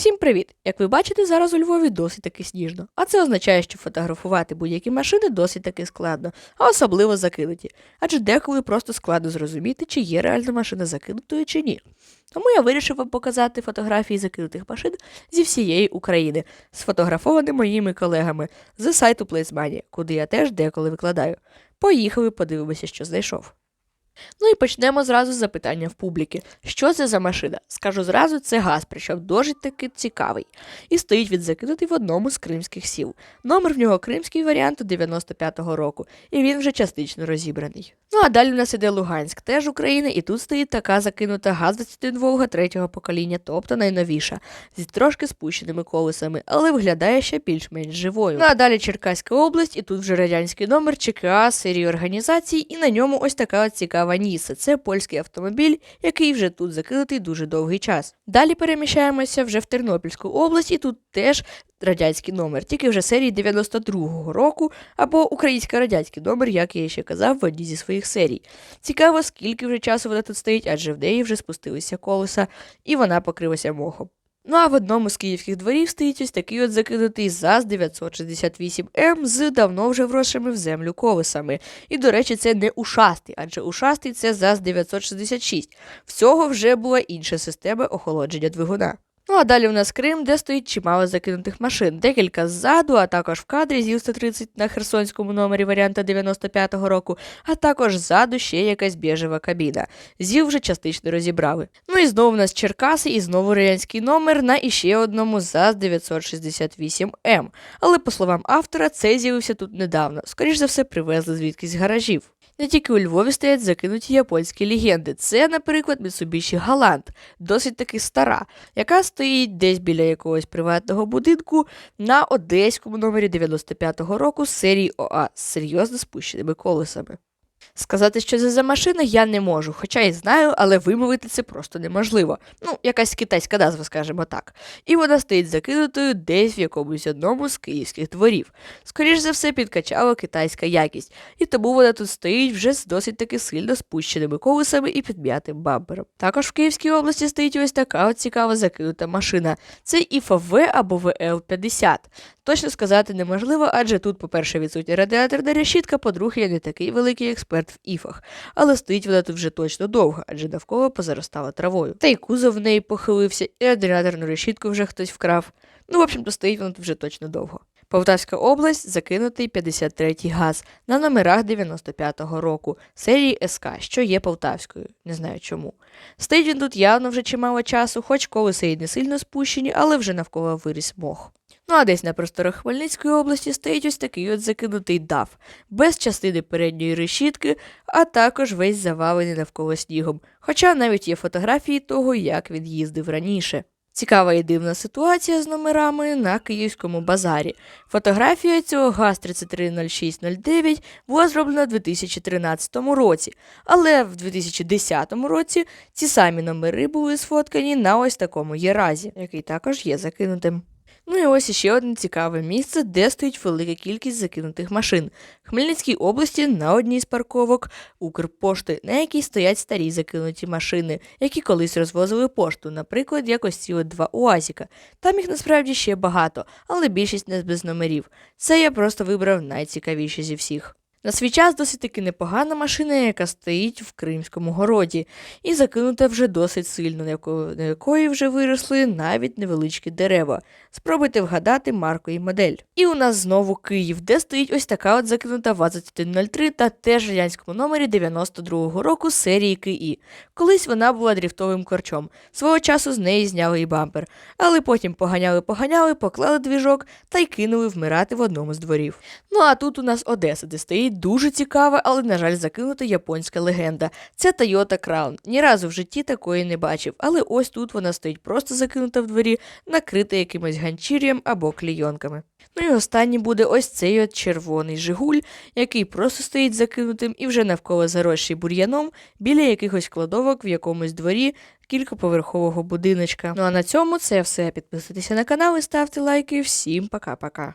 Всім привіт! Як ви бачите, зараз у Львові досить таки сніжно. А це означає, що фотографувати будь-які машини досить таки складно, а особливо закинуті. Адже деколи просто складно зрозуміти, чи є реальна машина закинутою чи ні. Тому я вирішив вам показати фотографії закинутих машин зі всієї України, сфотографовані моїми колегами з сайту PlaceMania, куди я теж деколи викладаю. Поїхали, подивимося, що знайшов. Ну і почнемо зразу з запитання в публіки. Що це за машина? Скажу зразу, це газ, причому досить таки цікавий. І стоїть він закинутий в одному з кримських сіл. Номер в нього кримський варіант 95-го року, і він вже частично розібраний. Ну а далі у нас іде Луганськ, теж Україна, і тут стоїть така закинута ГАЗ-21 Волга третього покоління, тобто найновіша, зі трошки спущеними колесами, але виглядає ще більш-менш живою. Ну а далі Черкаська область, і тут вже радянський номер ЧКА серії організацій, і на ньому ось така от цікава Ніса. Це польський автомобіль, який вже тут закинутий дуже довгий час. Далі переміщаємося вже в Тернопільську область, і тут теж радянський номер, тільки вже серії 92-го року, або українсько-радянський номер, як я ще казав в одній зі своїх серій. Цікаво, скільки вже часу вона тут стоїть, адже в неї вже спустилися колеса, і вона покрилася мохом. Ну а в одному з київських дворів стоїть ось такий от закинутий ЗАЗ 968М з давно вже вросшими в землю колесами. І, до речі, це не ушастий, адже ушастий це ЗАЗ 966. Всього вже була інша система охолодження двигуна. Ну а далі у нас Крим, де стоїть чимало закинутих машин. Декілька ззаду, а також в кадрі зіл 130 на херсонському номері варіанта 95-го року, а також ззаду ще якась біжева кабіна. Зіл вже частично розібрали. Ну і знову у нас Черкаси і знову радянський номер на іще одному ЗАЗ 968М. Але по словам автора, цей з'явився тут недавно. Скоріш за все, привезли звідкись гаражів. Не тільки у Львові стоять закинуті японські легенди. Це, наприклад, Mitsubishi Галант, досить таки стара, яка стоїть десь біля якогось приватного будинку на одеському номері 95-го року серії ОА з серйозно спущеними колесами. Сказати, що це за машина, я не можу, хоча і знаю, але вимовити це просто неможливо. Ну, якась китайська назва, скажімо так. І вона стоїть закинутою десь в якомусь одному з київських дворів. Скоріш за все, підкачала китайська якість, і тому вона тут стоїть вже з досить таки сильно спущеними колесами і підм'ятим бампером. Також в Київській області стоїть ось така от цікава закинута машина. Це ІФВ або ВЛ-50. Точно сказати неможливо, адже тут, по-перше, відсутня радіаторна решітка, по-друге, я не такий великий експерт в іфах. Але стоїть вона тут вже точно довго, адже навколо позаростала травою. Та й кузов в неї похилився, і радіаторну решітку вже хтось вкрав. Ну, в общем-то, стоїть вона тут вже точно довго. Полтавська область закинутий 53-й газ на номерах 95-го року, серії СК, що є полтавською, не знаю чому. Стоїть він тут явно вже чимало часу, хоч колеса й не сильно спущені, але вже навколо виріс мох. Ну а десь на просторах Хмельницької області стоїть ось такий от закинутий дав, без частини передньої решітки, а також весь завалений навколо снігом. Хоча навіть є фотографії того, як він їздив раніше. Цікава і дивна ситуація з номерами на київському базарі. Фотографія цього ГАЗ-330609 була зроблена у 2013 році, але в 2010 році ці самі номери були сфоткані на ось такому єразі, який також є закинутим. Ну і ось іще одне цікаве місце, де стоїть велика кількість закинутих машин. В Хмельницькій області на одній з парковок Укрпошти, на якій стоять старі закинуті машини, які колись розвозили пошту, наприклад, якось ці два УАЗіка. Там їх насправді ще багато, але більшість не без номерів. Це я просто вибрав найцікавіше зі всіх. На свій час досить таки непогана машина, яка стоїть в Кримському городі, і закинута вже досить сильно, на якої вже виросли навіть невеличкі дерева. Спробуйте вгадати марку і модель. І у нас знову Київ, де стоїть ось така от закинута ВАЗ-2103 та теж радянському номері 92-го року серії КІ. Колись вона була дріфтовим корчом. Свого часу з неї зняли і бампер, але потім поганяли-поганяли, поклали двіжок та й кинули вмирати в одному з дворів. Ну а тут у нас Одеса, де стоїть дуже цікава, але, на жаль, закинута японська легенда. Це Toyota Crown. Ні разу в житті такої не бачив, але ось тут вона стоїть просто закинута в дворі, накрита якимось ганчір'ям або клійонками. Ну і останній буде ось цей от червоний Жигуль, який просто стоїть закинутим і вже навколо заросший бур'яном біля якихось кладовок в якомусь дворі кількоповерхового будиночка. Ну а на цьому це все. Підписуйтеся на канал і ставте лайки. Всім пока-пока.